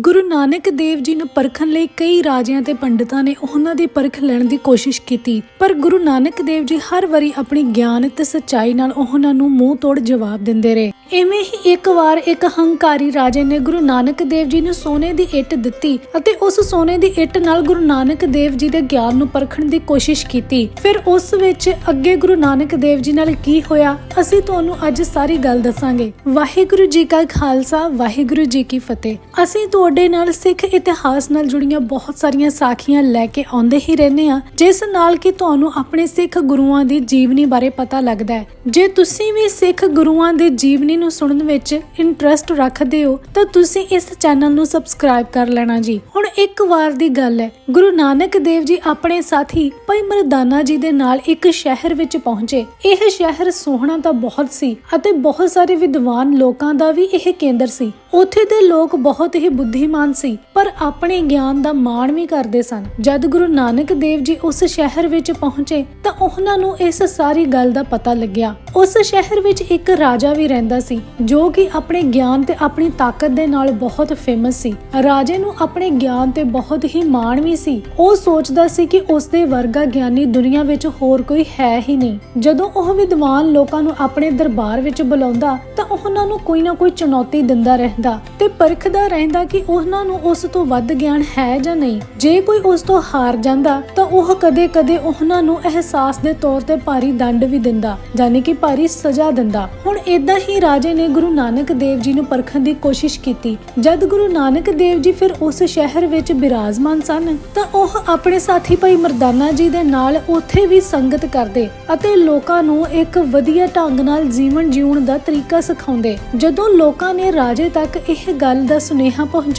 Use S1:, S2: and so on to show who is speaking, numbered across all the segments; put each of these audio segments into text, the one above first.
S1: ਗੁਰੂ ਨਾਨਕ ਦੇਵ ਜੀ ਨੂੰ ਪਰਖਣ ਲਈ ਕਈ ਰਾਜਿਆਂ ਤੇ ਪੰਡਿਤਾਂ ਨੇ ਉਹਨਾਂ ਦੀ ਪਰਖ ਲੈਣ ਦੀ ਕੋਸ਼ਿਸ਼ ਕੀਤੀ। ਪਰ ਗੁਰੂ ਨਾਨਕ ਦੇਵ ਜੀ ਹਰ ਵਾਰੀ ਆਪਣੀ ਗਿਆਨ ਤੇ ਸੱਚਾਈ ਨਾਲ ਉਹਨਾਂ ਨੂੰ ਮੂੰਹ ਤੋੜ ਜਵਾਬ ਦਿੰਦੇ ਰਹੇ। ਐਵੇਂ ਹੀ ਇੱਕ ਵਾਰ ਇੱਕ ਹੰਕਾਰੀ ਰਾਜੇ ਨੇ ਗੁਰੂ ਨਾਨਕ ਦੇਵ ਜੀ ਨੂੰ ਸੋਨੇ ਦੀ ਇੱਟ ਦਿੱਤੀ ਅਤੇ ਉਸ ਸੋਨੇ ਦੀ ਇੱਟ ਨਾਲ ਗੁਰੂ ਨਾਨਕ ਦੇਵ ਜੀ ਦੇ ਗਿਆਨ ਨੂੰ ਪਰਖਣ ਦੀ ਕੋਸ਼ਿਸ਼ ਕੀਤੀ। ਫਿਰ ਉਸ ਵਿੱਚ ਅੱਗੇ ਗੁਰੂ ਨਾਨਕ ਦੇਵ ਜੀ ਨਾਲ ਕੀ ਹੋਇਆ? ਅਸੀਂ ਤੁਹਾਨੂੰ ਅੱਜ ਸਾਰੀ ਗੱਲ ਦੱਸਾਂਗੇ। ਵਾਹਿਗੁਰੂ ਜੀ ਕਾ ਖਾਲਸਾ, ਵਾਹਿਗੁਰੂ ਜੀ ਕੀ ਫਤਿਹ। ਅਸੀਂ ਤੁਹਾਡੇ ਨਾਲ ਸਿੱਖ ਇਤਿਹਾਸ ਨਾਲ ਜੁੜੀਆਂ ਬਹੁਤ ਸਾਰੀਆਂ ਸਾਖੀਆਂ ਲੈ ਕੇ ਆਉਂਦੇ ਹੀ ਰਹਿੰਦੇ ਹਾਂ, ਜਿਸ ਨਾਲ ਕਿ ਤੁਹਾਨੂੰ ਆਪਣੇ ਸਿੱਖ ਗੁਰੂਆਂ ਦੀ ਜੀਵਨੀ ਬਾਰੇ ਪਤਾ ਲੱਗਦਾ ਹੈ। ਜੇ ਤੁਸੀਂ ਵੀ ਸਿੱਖ ਗੁਰੂਆਂ ਦੇ ਜੀਵਨੀ ਨੂੰ ਸੁਣਨ ਵਿੱਚ ਇੰਟਰਸਟ ਰੱਖਦੇ ਹੋ, ਤਾਂ ਤੁਸੀਂ ਇਸ ਚੈਨਲ ਨੂੰ ਸਬਸਕ੍ਰਾਈਬ ਕਰ ਲੈਣਾ ਜੀ। ਹੁਣ ਇੱਕ ਵਾਰ ਦੀ ਗੱਲ ਹੈ, ਗੁਰੂ ਨਾਨਕ ਦੇਵ ਜੀ ਆਪਣੇ ਸਾਥੀ ਭਾਈ ਮਰਦਾਨਾ ਜੀ ਦੇ ਨਾਲ ਇੱਕ ਸ਼ਹਿਰ ਵਿੱਚ ਪਹੁੰਚੇ। ਇਹ ਸ਼ਹਿਰ ਸੋਹਣਾ ਤਾਂ ਬਹੁਤ ਸੀ ਅਤੇ ਬਹੁਤ ਸਾਰੇ ਵਿਦਵਾਨ ਲੋਕਾਂ ਦਾ ਵੀ ਇਹ ਕੇਂਦਰ ਸੀ। ਉੱਥੇ ਦੇ ਲੋਕ ਬਹੁਤ ਹੀ ਬੁੱਧੀ ਬੁੱਧੀਮਾਨ ਸੀ, ਪਰ ਆਪਣੇ ਗਿਆਨ ਦਾ ਮਾਣ ਵੀ ਕਰਦੇ ਸਨ। ਜਦ ਗੁਰੂ ਨਾਨਕ ਦੇਵ ਜੀ ਉਸ ਸ਼ਹਿਰ ਵਿੱਚ ਪਹੁੰਚੇ, ਤਾਂ ਉਹਨਾਂ ਨੂੰ ਇਸ ਸਾਰੀ ਗੱਲ ਦਾ ਪਤਾ ਲੱਗਿਆ। ਉਸ ਸ਼ਹਿਰ ਵਿੱਚ ਇੱਕ ਰਾਜਾ ਵੀ ਰਹਿੰਦਾ ਸੀ, ਜੋ ਕਿ ਆਪਣੇ ਗਿਆਨ ਤੇ ਆਪਣੀ ਤਾਕਤ ਦੇ ਨਾਲ ਬਹੁਤ ਫੇਮਸ ਸੀ। ਰਾਜੇ ਨੂੰ ਆਪਣੇ ਗਿਆਨ ਤੇ ਬਹੁਤ ਹੀ ਮਾਣ ਵੀ ਸੀ। ਉਹ ਸੋਚਦਾ ਸੀ ਕਿ ਉਸ ਦੇ ਵਰਗਾ ਗਿਆਨੀ ਦੁਨੀਆ ਵਿੱਚ ਹੋਰ ਕੋਈ ਹੈ ਹੀ ਨਹੀਂ। ਜਦੋਂ ਉਹ ਵਿਦਵਾਨ ਲੋਕਾਂ ਨੂੰ ਆਪਣੇ ਦਰਬਾਰ ਵਿੱਚ ਬੁਲਾਉਂਦਾ, ਤਾਂ ਉਹਨਾਂ ਨੂੰ ਕੋਈ ਨਾ ਕੋਈ ਚੁਣੌਤੀ ਦਿੰਦਾ ਰਹਿੰਦਾ ਤੇ ਪਰਖਦਾ ਰਹਿੰਦਾ ਕਿ ਉਹਨਾਂ ਨੂੰ ਉਸ ਤੋਂ ਵੱਧ ਗਿਆਨ ਹੈ ਜਾਂ ਨਹੀਂ? ਜੇ ਕੋਈ ਉਸ ਤੋਂ ਹਾਰ ਜਾਂਦਾ, ਤਾਂ ਉਹ ਕਦੇ-ਕਦੇ ਉਹਨਾਂ ਨੂੰ ਅਹਿਸਾਸ ਦੇ ਤੌਰ ਤੇ ਭਾਰੀ ਦੰਡ ਵੀ ਦਿੰਦਾ ਯਾਨੀ ਕਿ ਭਾਰੀ ਸਜ਼ਾ ਦਿੰਦਾ। ਹੁਣ ਇਦਾਂ ਹੀ ਰਾਜੇ ਨੇ ਗੁਰੂ ਨਾਨਕ ਦੇਵ ਜੀ ਨੂੰ ਪਰਖਣ ਦੀ ਕੋਸ਼ਿਸ਼ ਕੀਤੀ। ਜਦ ਗੁਰੂ ਨਾਨਕ ਦੇਵ ਜੀ ਫਿਰ ਉਸ ਸ਼ਹਿਰ ਵਿੱਚ ਬਿਰਾਜਮਾਨ ਸਨ, ਤਾਂ ਉਹ ਆਪਣੇ ਸਾਥੀ ਭਾਈ ਮਰਦਾਨਾ ਜੀ ਦੇ ਨਾਲ ਉੱਥੇ ਵੀ ਸੰਗਤ ਕਰਦੇ ਅਤੇ ਲੋਕਾਂ ਨੂੰ ਇੱਕ ਵਧੀਆ ਢੰਗ ਨਾਲ ਜੀਵਨ ਜਿਉਣ ਦਾ ਤਰੀਕਾ ਸਿਖਾਉਂਦੇ। ਜਦੋਂ ਲੋਕਾਂ ਨੇ ਰਾਜੇ ਤੱਕ ਇਹ ਗੱਲ ਦਾ ਸੁਨੇਹਾ ਪਹੁੰਚਾਇਆ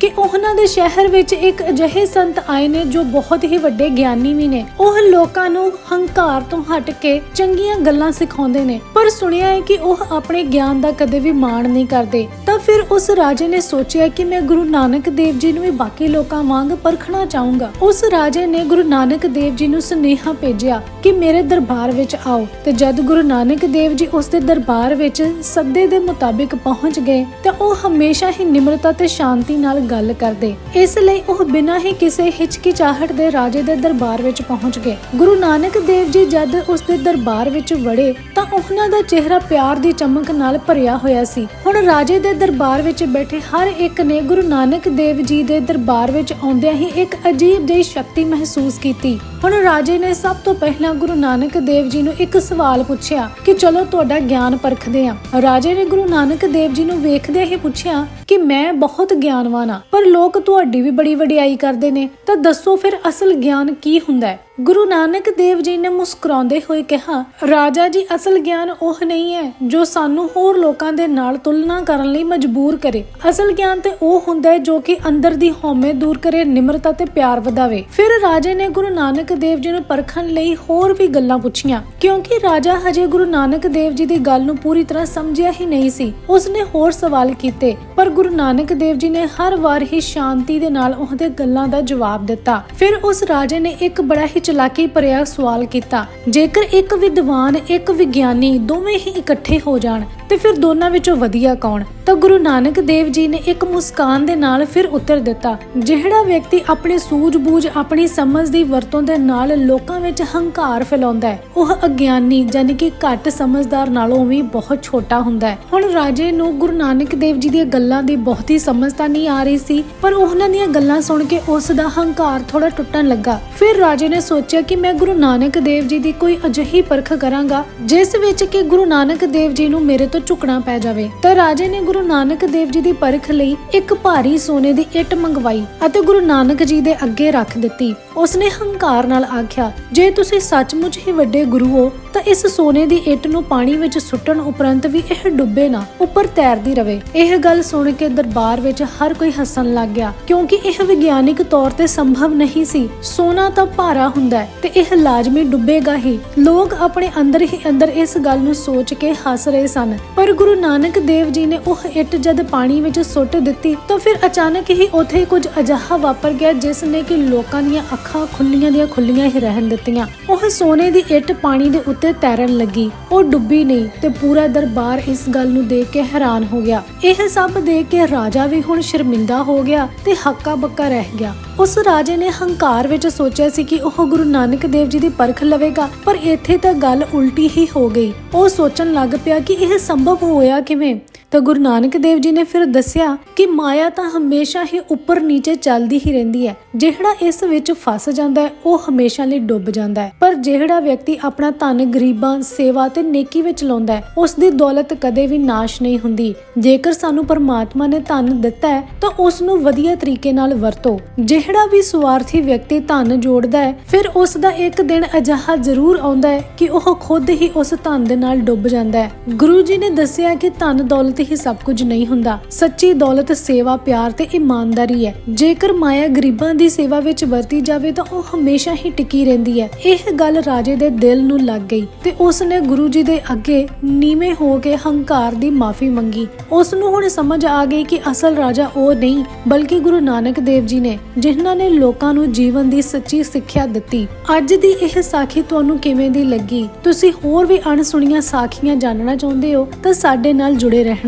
S1: ਕਿ ਉਹਨਾਂ ਦੇ ਸ਼ਹਿਰ ਵਿੱਚ ਇੱਕ ਅਜਿਹੇ ਸੰਤ ਆਏ ਨੇ ਜੋ ਬਹੁਤ ਹੀ ਵੱਡੇ ਗਿਆਨੀ ਵੀ ਨੇ। ਉਹ ਲੋਕਾਂ ਨੂੰ ਹੰਕਾਰ ਤੋਂ ਹਟ ਕੇ ਚੰਗੀਆਂ ਗੱਲਾਂ ਸਿਖਾਉਂਦੇ ਨੇ। ਪਰ ਸੁਣਿਆ ਹੈ ਕਿ ਉਹ ਆਪਣੇ ਗਿਆਨ ਦਾ ਕਦੇ ਵੀ ਮਾਣ ਨਹੀਂ ਕਰਦੇ। ਤਾਂ ਫਿਰ ਉਸ ਰਾਜੇ ਨੇ ਸੋਚਿਆ ਕਿ ਮੈਂ ਗੁਰੂ ਨਾਨਕ ਦੇਵ ਜੀ ਨੂੰ ਵੀ ਬਾਕੀ ਲੋਕਾਂ ਵਾਂਗ ਪਰਖਣਾ ਚਾਹੂੰਗਾ। ਉਸ ਰਾਜੇ ਨੇ ਗੁਰੂ ਨਾਨਕ ਦੇਵ ਜੀ ਨੂੰ ਸੁਨੇਹਾ ਭੇਜਿਆ ਕਿ ਮੇਰੇ ਦਰਬਾਰ ਵਿੱਚ ਆਓ ਤੇ ਜਦ ਗੁਰੂ ਨਾਨਕ ਦੇਵ ਜੀ ਉਸ ਦੇ ਦਰਬਾਰ ਵਿੱਚ ਸੱਦੇ ਦੇ ਮੁਤਾਬਿਕ ਪਹੁੰਚ ਗਏ ਤਾਂ ਉਹ ਹਮੇਸ਼ਾ ਹੀ ਨਿਮਰਤਾ ਤੇ ਸ਼ਾਂਤੀ ਨਾਲ ਗੱਲ ਕਰਦੇ। ਇਸ ਲਈ ਉਹ ਬਿਨਾਂ ਹੀ ਕਿਸੇ ਹਿਚਕਿਚਾਹਟ ਦੇ ਰਾਜੇ ਦੇ ਦਰਬਾਰ ਵਿੱਚ ਪਹੁੰਚ ਗਏ। ਗੁਰੂ ਨਾਨਕ ਦੇਵ ਜੀ ਜਦ ਉਸ ਦੇ ਦਰਬਾਰ ਵਿੱਚ ਵੜੇ ਤਾਂ ਉਹਨਾਂ ਦਾ ਚਿਹਰਾ ਪਿਆਰ ਦੀ ਚਮਕ ਨਾਲ ਭਰਿਆ ਹੋਇਆ ਸੀ। ਹੁਣ ਰਾਜੇ ਦੇ ਦਰਬਾਰ ਵਿੱਚ ਬੈਠੇ ਹਰ ਇੱਕ ਨੇ ਗੁਰੂ ਨਾਨਕ ਦੇਵ ਜੀ ਦੇ ਦਰਬਾਰ ਵਿੱਚ ਆਉਂਦਿਆਂ ਹੀ ਇੱਕ ਅਜੀਬ ਜਿਹੀ ਸ਼ਕਤੀ ਮਹਿਸੂਸ ਕੀਤੀ। ਹੁਣ ਰਾਜੇ ਨੇ ਸਭ ਤੋਂ ਪਹਿਲਾਂ ਗੁਰੂ ਨਾਨਕ ਦੇਵ ਜੀ ਨੂੰ ਇੱਕ ਸਵਾਲ ਪੁੱਛਿਆ ਕਿ ਚਲੋ ਤੁਹਾਡਾ ਗਿਆਨ ਪਰਖਦੇ ਹਾਂ ਰਾਜੇ ਨੇ ਗੁਰੂ ਨਾਨਕ ਦੇਵ ਜੀ ਨੂੰ ਵੇਖਦਿਆਂ ਹੀ ਪੁੱਛਿਆ ਕਿ ਮੈਂ ਬਹੁਤ ਗਿਆਨਵਾਨ ਹਾਂ ਪਰ ਲੋਕ ਤੁਹਾਡੀ ਵੀ ਬੜੀ ਵਡਿਆਈ ਕਰਦੇ ਨੇ। ਤਾਂ ਦੱਸੋ ਫਿਰ ਅਸਲ ਗਿਆਨ ਕੀ ਹੁੰਦਾ ਹੈ? ਗੁਰੂ ਨਾਨਕ ਦੇਵ ਜੀ ਨੇ ਮੁਸਕਰਾਉਂਦੇ ਹੋਏ ਕਿਹਾ, ਰਾਜਾ ਜੀ, ਅਸਲ ਗਿਆਨ ਉਹ ਨਹੀਂ ਹੈ ਜੋ ਸਾਨੂੰ ਹੋਰ ਲੋਕਾਂ ਦੇ ਨਾਲ ਤੁਲਨਾ ਕਰਨ ਲਈ ਮਜਬੂਰ ਕਰੇ। ਅਸਲ ਗਿਆਨ ਤੇ ਉਹ ਹੁੰਦਾ ਹੈ ਜੋ ਕਿ ਅੰਦਰ ਦੀ ਹਉਮੈ ਦੂਰ ਕਰੇ, ਨਿਮਰਤਾ ਤੇ ਪਿਆਰ ਵਧਾਵੇ। ਫਿਰ ਰਾਜੇ ਨੇ ਗੁਰੂ ਨਾਨਕ ਦੇਵ ਜੀ ਨੂੰ ਪਰਖਣ ਲਈ ਹੋਰ ਵੀ ਗੱਲਾਂ ਪੁੱਛੀਆਂ, ਕਿਉਂਕਿ ਰਾਜਾ ਹਜੇ ਗੁਰੂ ਨਾਨਕ ਦੇਵ ਜੀ ਦੀ ਗੱਲ ਨੂੰ ਪੂਰੀ ਤਰ੍ਹਾਂ ਸਮਝਿਆ ਹੀ ਨਹੀਂ ਸੀ। ਉਸਨੇ ਹੋਰ ਸਵਾਲ ਕੀਤੇ, ਪਰ ਗੁਰੂ ਨਾਨਕ ਦੇਵ ਜੀ ਨੇ ਹਰ ਵਾਰ ਹੀ ਸ਼ਾਂਤੀ ਦੇ ਨਾਲ ਉਹਦੇ ਗੱਲਾਂ ਦਾ ਜਵਾਬ ਦਿੱਤਾ। ਫਿਰ ਉਸ ਰਾਜੇ ਨੇ ਇੱਕ ਬੜਾ ਹੀ ਚਲਾਕੀ ਭਰਿਆ ਸਵਾਲ ਕੀਤਾ, ਜੇਕਰ ਇੱਕ ਵਿਦਵਾਨ, ਇੱਕ ਵਿਗਿਆਨੀ ਦੋਵੇਂ ਹੀ ਇਕੱਠੇ ਹੋ ਜਾਣ ਤੇ ਫਿਰ ਦੋਨਾਂ ਵਿੱਚੋਂ ਵਧੀਆ ਕੌਣ? ਤਾਂ ਗੁਰੂ ਨਾਨਕ ਦੇਵ ਜੀ ਨੇ ਇੱਕ ਮੁਸਕਾਨ ਦੇ ਨਾਲ ਫਿਰ ਉੱਤਰ ਦਿੱਤਾ, ਜਿਹੜਾ ਵਿਅਕਤੀ ਆਪਣੀ ਸੂਝ-ਬੂਝ, ਆਪਣੀ ਸਮਝ ਦੀ ਵਰਤੋਂ ਦੇ ਨਾਲ ਲੋਕਾਂ ਵਿੱਚ ਹੰਕਾਰ ਫੈਲਾਉਂਦਾ ਹੈ, ਉਹ ਅਗਿਆਨੀ ਯਾਨੀ ਕਿ ਘੱਟ ਸਮਝਦਾਰ ਨਾਲੋਂ ਵੀ ਬਹੁਤ ਛੋਟਾ ਹੁੰਦਾ ਹੈ। ਹੁਣ ਰਾਜੇ ਨੂੰ ਗੁਰੂ ਨਾਨਕ ਦੇਵ ਜੀ ਦੀਆਂ ਗੱਲਾਂ ਦੀ ਬਹੁਤੀ ਸਮਝ ਤਾਂ ਨਹੀਂ ਆ ਰਹੀ ਸੀ, ਪਰ ਉਹਨਾਂ ਦੀਆਂ ਗੱਲਾਂ ਸੁਣ ਕੇ ਉਸ ਦਾ ਹੰਕਾਰ ਥੋੜਾ ਟੁੱਟਣ ਲੱਗਾ। ਫਿਰ ਰਾਜੇ ਨੇ ਸੋਚਿਆ ਕਿ ਮੈਂ ਗੁਰੂ ਨਾਨਕ ਦੇਵ ਜੀ ਦੀ ਕੋਈ ਅਜਿਹੀ ਪਰਖ ਕਰਾਂਗਾ, ਜਿਸ ਵਿੱਚ ਕਿ ਗੁਰੂ ਨਾਨਕ ਦੇਵ ਜੀ ਨੂੰ ਮੇਰੇ ਤੋਂ ਝੁਕਣਾ ਪੈ ਜਾਵੇ, ਤਾਂ ਰਾਜੇ ਨੇ ਗੁਰੂ ਨਾਨਕ ਦੇਵ ਜੀ ਦੀ ਪਰਖ ਲਈ ਇੱਕ ਭਾਰੀ ਸੋਨੇ ਦੀ ਇੱਟ ਮੰਗਵਾਈ ਅਤੇ ਗੁਰੂ ਨਾਨਕ ਜੀ ਦੇ ਅੱਗੇ ਰੱਖ ਦਿੱਤੀ। ਉਸਨੇ ਹੰਕਾਰ ਨਾਲ ਆਖਿਆ, ਜੇ ਤੁਸੀਂ ਸੱਚਮੁੱਚ ਹੀ ਵੱਡੇ ਗੁਰੂ ਹੋ, ਤਾਂ ਇਸ ਸੋਨੇ ਦੀ ਇੱਟ ਨੂੰ ਪਾਣੀ ਵਿੱਚ ਸੁੱਟਣ ਉਪਰੰਤ ਵੀ ਇਹ ਡੁੱਬੇ ਨਾ, ਉੱਪਰ ਤੈਰਦੀ ਰਵੇ। ਇਹ ਗੱਲ ਸੁਣ ਕੇ ਦਰਬਾਰ ਵਿੱਚ ਹਰ ਕੋਈ ਹੱਸਣ ਲੱਗ ਗਿਆ, ਕਿਉਂਕਿ ਇਹ ਵਿਗਿਆਨਿਕ ਤੌਰ ਤੇ ਸੰਭਵ ਨਹੀਂ ਸੀ। ਸੋਨਾ ਤਾਂ ਭਾਰਾ ਹੁੰਦਾ ਹੈ ਤੇ ਇਹ ਲਾਜ਼ਮੀ ਡੁੱਬੇਗਾ ਹੀ। ਲੋਕ ਆਪਣੇ ਅੰਦਰ ਹੀ ਅੰਦਰ ਇਸ ਗੱਲ ਨੂੰ ਸੋਚ ਕੇ ਹੱਸ ਰਹੇ ਸਨ। ਪਰ ਗੁਰੂ ਨਾਨਕ ਦੇਵ ਜੀ ਨੇ ਉਹ ਇੱਟ ਜਦ ਪਾਣੀ ਵਿੱਚ ਸੁੱਟ ਦਿੱਤੀ ਤਾਂ ਫਿਰ ਅਚਾਨਕ ਹੀ ਉੱਥੇ ਕੁਝ ਅਜਿਹਾ ਵਾਪਰ ਗਿਆ ਜਿਸ ਨੇ ਕਿ ਲੋਕਾਂ ਦੀਆਂ ਅੱਖਾਂ ਖੁੱਲੀਆਂ ਦੀਆਂ ਖੁੱਲੀਆਂ ਹੀ ਰਹਿਣ ਦਿੱਤੀਆਂ। ਉਹ ਸੋਨੇ ਦੀ ਇੱਟ ਪਾਣੀ ਦੇ ਉੱਤੇ ਤੈਰਨ ਲੱਗੀ। ਉਹ ਡੁੱਬੀ ਨਹੀਂ ਤੇ ਪੂਰਾ ਦਰਬਾਰ ਇਸ ਗੱਲ ਨੂੰ ਦੇਖ ਕੇ ਹੈਰਾਨ ਹੋ ਗਿਆ। ਇਹ ਸਭ ਦੇਖ ਕੇ ਰਾਜਾ ਵੀ ਹੁਣ ਸ਼ਰਮਿੰਦਾ ਹੋ ਗਿਆ ਤੇ ਹੱਕਾ ਬੱਕਾ ਰਹਿ ਗਿਆ। ਉਸ ਰਾਜੇ ਨੇ ਹੰਕਾਰ ਵਿੱਚ ਸੋਚਿਆ ਸੀ ਕਿ ਉਹ ਗੁਰੂ ਨਾਨਕ ਦੇਵ ਜੀ ਦੀ ਪਰਖ ਲਵੇਗਾ, ਪਰ ਇੱਥੇ ਤਾਂ ਗੱਲ ਉਲਟੀ ਹੀ ਹੋ ਗਈ। ਉਹ ਸੋਚਣ ਲੱਗ ਪਿਆ ਕਿ ਇਹ ਸੰਭਵ ਹੋਇਆ ਕਿਵੇਂ ਤਾਂ ਗੁਰੂ ਨਾਨਕ ਦੇਵ ਜੀ ਨੇ ਫਿਰ ਦੱਸਿਆ ਕਿ ਮਾਇਆ ਤਾਂ ਹਮੇਸ਼ਾ ਹੀ ਉੱਪਰ ਨੀਚੇ ਚੱਲਦੀ ਹੀ ਰਹਿੰਦੀ ਹੈ। ਜਿਹੜਾ ਇਸ ਵਿੱਚ ਫਸ ਜਾਂਦਾ ਹੈ, ਉਹ ਹਮੇਸ਼ਾ ਲਈ ਡੁੱਬ ਜਾਂਦਾ ਹੈ। ਪਰ ਜਿਹੜਾ ਵਿਅਕਤੀ ਆਪਣਾ ਧਨ, ਗਰੀਬਾਂ, ਸੇਵਾ ਤੇ ਨੇਕੀ ਵਿੱਚ ਲਾਉਂਦਾ ਹੈ, ਉਸ ਦੀ ਦੌਲਤ ਕਦੇ ਵੀ ਨਾਸ਼ ਨਹੀਂ ਹੁੰਦੀ। ਜੇਕਰ ਸਾਨੂੰ ਪਰਮਾਤਮਾ ਨੇ ਧਨ ਦਿੱਤਾ ਹੈ, ਤਾਂ ਉਸ ਨੂੰ ਵਧੀਆ ਤਰੀਕੇ ਨਾਲ ਵਰਤੋ। ਜਿਹੜਾ ਵੀ ਸਵਾਰਥੀ ਵਿਅਕਤੀ ਧਨ ਜੋੜਦਾ ਹੈ, ਫਿਰ ਉਸ ਦਾ ਇੱਕ ਦਿਨ ਅਜਿਹਾ ਜ਼ਰੂਰ ਆਉਂਦਾ ਹੈ ਕਿ ਉਹ ਖੁਦ ਹੀ ਉਸ ਧਨ ਦੇ ਨਾਲ ਡੁੱਬ ਜਾਂਦਾ ਹੈ। ਗੁਰੂ ਜੀ ਨੇ ਦੱਸਿਆ ਕਿ ਧਨ ਦੌਲਤ ਹੀ ਸਭ ਕੁਝ ਨਹੀਂ ਹੁੰਦਾ। ਸੱਚੀ ਦੌਲਤ, ਸੇਵਾ, ਪਿਆਰ ਤੇ ਇਮਾਨਦਾਰੀ ਹੈ। ਜੇਕਰ ਮਾਇਆ ਗਰੀਬਾਂ ਦੀ ਸੇਵਾ ਵਿੱਚ ਵਰਤੀ ਜਾਵੇ ਤਾਂ ਉਹ ਹਮੇਸ਼ਾ ਹੀ ਟਿਕੀ ਰਹਿੰਦੀ ਹੈ। ਇਹ ਗੱਲ ਰਾਜੇ ਦੇ ਦਿਲ ਨੂੰ ਲੱਗ ਗਈ ਤੇ ਉਸ ਨੇ ਗੁਰੂ ਜੀ ਦੇ ਅੱਗੇ ਨੀਵੇਂ ਹੋ ਕੇ ਹੰਕਾਰ ਦੀ ਮਾਫੀ ਮੰਗੀ। ਉਸ ਨੂੰ ਹੁਣ ਸਮਝ ਆ ਗਈ ਕਿ ਅਸਲ ਰਾਜਾ ਉਹ ਨਹੀਂ, ਬਲਕਿ ਗੁਰੂ ਨਾਨਕ ਦੇਵ ਜੀ ਨੇ, ਜਿਨ੍ਹਾਂ ਨੇ ਲੋਕਾਂ ਨੂੰ ਜੀਵਨ ਦੀ ਸੱਚੀ ਸਿੱਖਿਆ ਦਿੱਤੀ। ਅੱਜ ਦੀ ਇਹ ਸਾਖੀ ਤੁਹਾਨੂੰ ਕਿਵੇਂ ਦੀ ਲੱਗੀ? ਤੁਸੀਂ ਹੋਰ ਵੀ ਅਣਸੁਣੀਆਂ ਸਾਖੀਆਂ ਜਾਣਨਾ ਚਾਹੁੰਦੇ ਹੋ ਤਾਂ ਸਾਡੇ ਨਾਲ ਜੁੜੇ ਰਹਿਣਾ।